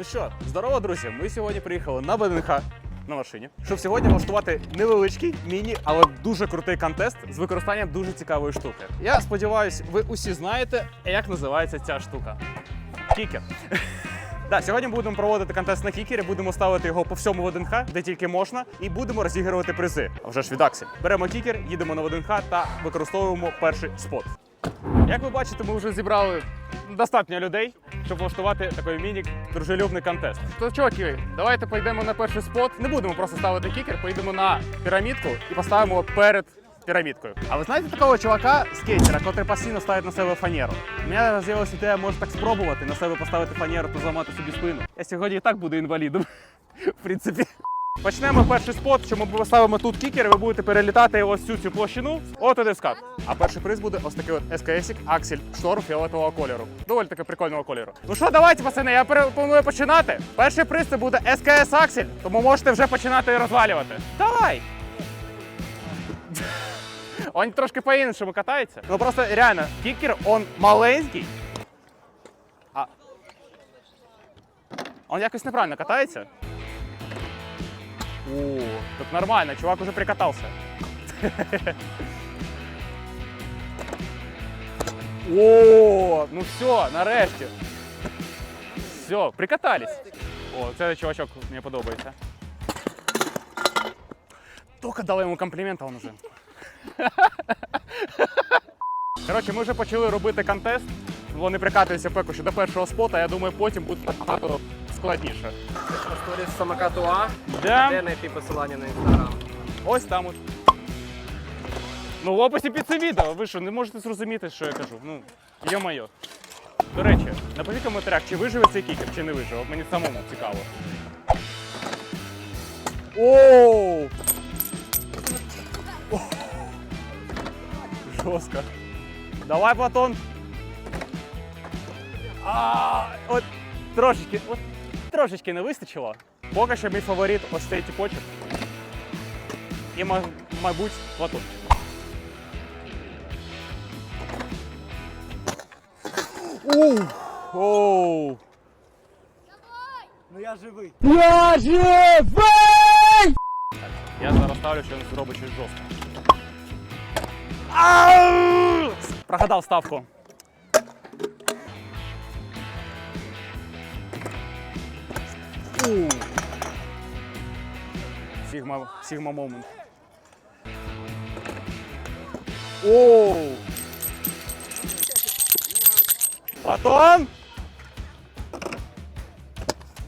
Ну що, здорово, друзі! Ми сьогодні приїхали на ВДНХ на машині, щоб сьогодні влаштувати невеличкий міні, але дуже крутий контест з використанням дуже цікавої штуки. Я сподіваюся, ви усі знаєте, як називається ця штука. Кікер. Да, сьогодні будемо проводити контест на кікері, будемо ставити його по всьому ВДНХ, де тільки можна, і будемо розігрувати призи. А вже ж від Аксі. Беремо кікер, їдемо на ВДНХ та використовуємо перший спот. Як ви бачите, ми вже зібрали достатньо людей, щоб влаштувати такий міні дружелюбний контест. То чуваки, давайте поїдемо на перший спот. Не будемо просто ставити кікер, поїдемо на пірамідку і поставимо перед пірамідкою. А ви знаєте такого чувака, скейтера, який постійно ставить на себе фанеру? У мене з'явилася ідея, може так спробувати на себе поставити фанеру та зламати собі спину. Я сьогодні і так буду інвалідом. В принципі. Почнемо перший спот, що ми поставимо тут кікер, і ви будете перелітати ось цю цю площину. От в скат. А перший приз буде ось такий от СКСік Аксель Штор фіолетового кольору. Доволі таки прикольного кольору. Ну що, давайте, пацани, я пропоную починати. Перший приз це буде СКС Аксель, тому можете вже починати розвалювати. Давай! Он трошки по-іншому катається. Ну просто реально, кікер, он маленький. А. Он якось неправильно катається. О, тут нормально, чувак уже прикатался. О, ну все, нарешті. Все, прикатались. О, цей чувачок мені подобається. Тільки дали йому комплімент, а він уже. Коротше, ми вже почали робити контест. Вони прикатуються поки що до першого спота, я думаю, потім буде набагато Складніше. Сторіс самокату А. Де знайти посилання на інстаграм? Ось там от. Ну, в описі під це відео. Ви що, не можете зрозуміти, що я кажу? Ну, йо-моє. До речі, напишіть в коментарях, чи виживе цей кікер, чи не виживе. Мені самому цікаво. Оу! Жорстко. Давай, Платон. А, от трошечки, от трошечки не вистачило. Поки що мій фаворит ось цей тіпочок. І, ма- мабуть, Платон. Оу! Оу! Ну я живий. Я зараз ставлю, що він зробить щось жорстко. Ау! Прогадав ставку. Сігма, сігма момент. Оу! Платон!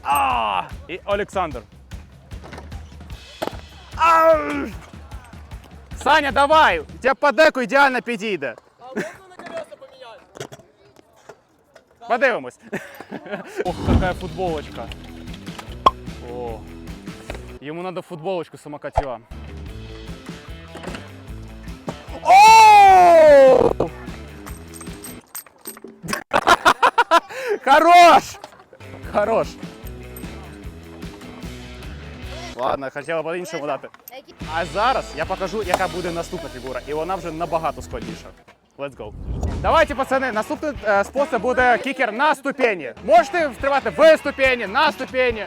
А! І Олександр. Ау! Саня, давай! У тебя по деку ідеально підійде. Подивимось. Ох, какая футболочка. О. Йому надо футболочку самокатила. О! Хорош! Хорош! Ладно, хотіла по-іншому дати. А зараз я покажу, яка буде наступна фігура, і вона вже набагато складніша. Let's go. Давайте, пацани, наступний е, спосіб буде кікер на ступені. Можете втривати в ступені, на ступені.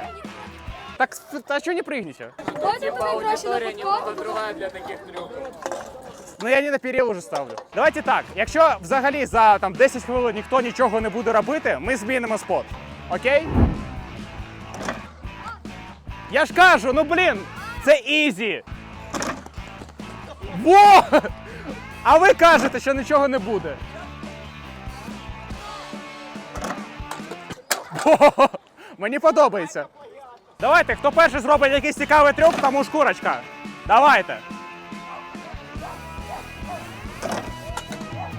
Так, а чого не пригнете? Потім тобі краще на підкоп. Для таких трюків. Ну я не на періл уже ставлю. Давайте так. Якщо взагалі за там 10 хвилин ніхто нічого не буде робити, ми змінимо спот. Окей? Я ж кажу, ну блін, це ізі. Во! А ви кажете, що нічого не буде. Во! Мені подобається. Давайте, хто перший зробить якийсь цікавий трюк, тому шкурочка. Давайте.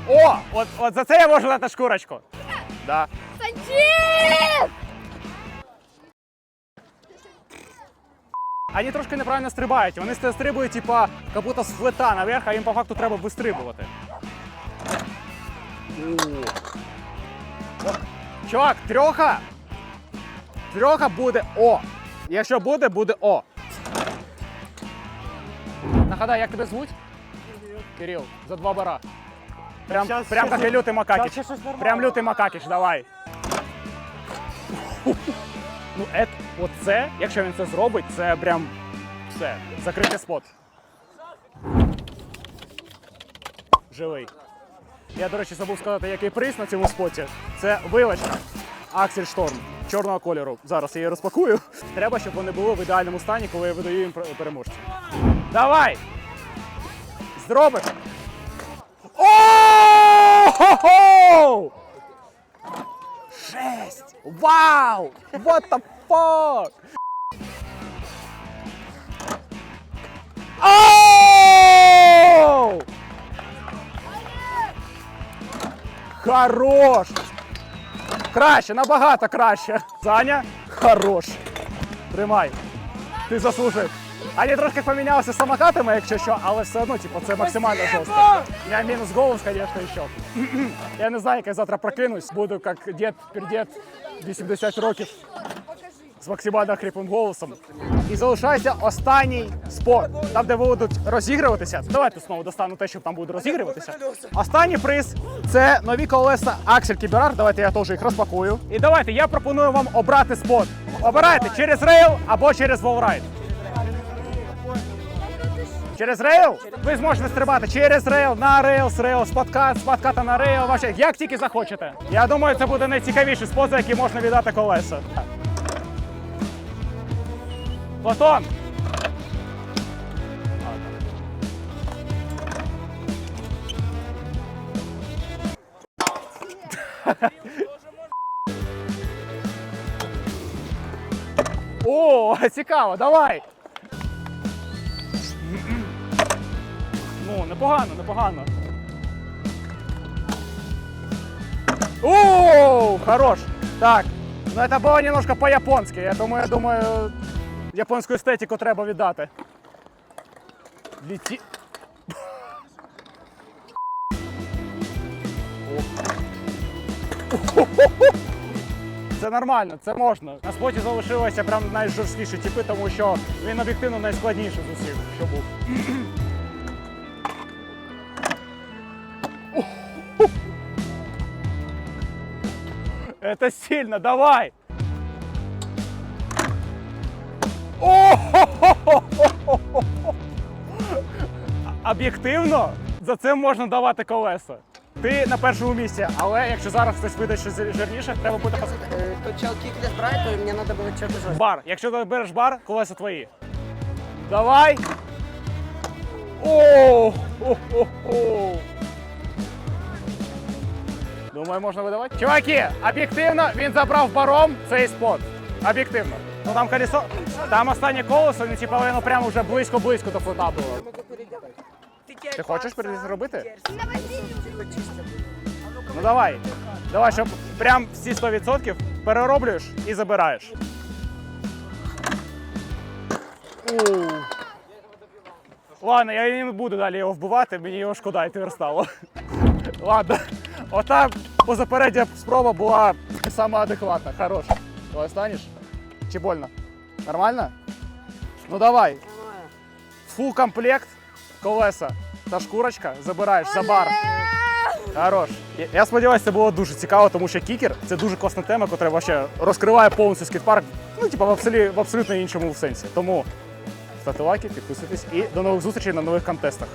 О, от, от за це я можу дати шкурочку. Да. Санчів! Вони трошки неправильно стрибають. Вони стрибають, типа, як будто з флета наверх, а їм по факту треба вистрибувати. Чувак, трьоха. Трьоха буде О. Якщо буде, буде О. Нагадай, як тебе звуть? Кирил, за два бара. Прям, Щас, прям щас, як і лютий макакіч. щас щось нормально. Прям лютий макакіч, давай. Ну, ет, оце, якщо він це зробить, це прям все. Закритий спот. Живий. Я, до речі, забув сказати, який приз на цьому споті. Це вилочка Аксель Шторм чорного кольору. Зараз я її розпакую. Треба, щоб вони були в ідеальному стані, коли я видаю їм пер- переможця. Давай! Зробиш! О! Жесть! Вау! What the fuck? Хорош! Краще, набагато краще. Саня, хорош. Тримай. Ти заслужив. Вони трошки помінялися самокатами, якщо що, але все одно, типу, це максимально жорстко. Я мінус голос, звісно, ще. Я не знаю, як я завтра прокинусь. Буду як дід пердід 80 років з максимально хрипним голосом. І залишається останній спорт, там, де будуть розігруватися. Давайте знову достану те, що там буде розігруватися. Останній приз це нові колеса Axel Кіберар. Давайте я теж їх розпакую. І давайте я пропоную вам обрати спот. Обирайте через рейл або через волрайд. Через рейл ви зможете стрибати через рейл, на рейл, з рейл, з подкат, з на рейл. Вообще, як тільки захочете. Я думаю, це буде найцікавіший за який можна віддати колеса. Платон! О, цікаво, давай! Ну, непогано, непогано. О, хорош. Так, ну это было немножко по-японски. Я думаю, я думаю, японську естетику треба віддати. Літі... Це нормально, це можна. На споті залишилися прям найжорсткіші типи, тому що він об'єктивно найскладніший з усіх, що був. Это сильно, давай! Об'єктивно, за це можна давати колеса. Ти на першому місці, але якщо зараз хтось видає щось жирніше, треба буде пос... Э, Тут чел киклес брать, то мне надо было что-то бар. Якщо ти береш бар, колеса твої. Давай! О! Хо-хо-хо! Думаю, можна видавати. Чуваки, об'єктивно він забрав баром цей спот. Об'єктивно. Ну там колесо, там останнє колесо, ну типу воно прямо вже близько-близько до флота було. Ти хочеш зробити? Ну давай. Давай, щоб прям всі 100% перероблюєш і забираєш. Оу. Ладно, я не буду далі його вбивати, мені його шкода, і тепер стало. Ладно. Ота позапередня спроба була сама адекватна. Хорош. Давай станеш? Чи больно? Нормально? Ну давай. Фул комплект, колеса та шкурочка забираєш за бар. Хорош. Я- сподіваюся, це було дуже цікаво, тому що кікер це дуже класна тема, яка вообще розкриває повністю скейт-парк, ну, типу, в, абсолі, в абсолютно іншому сенсі. Тому ставте лайки, підписуйтесь і до нових зустрічей на нових контестах.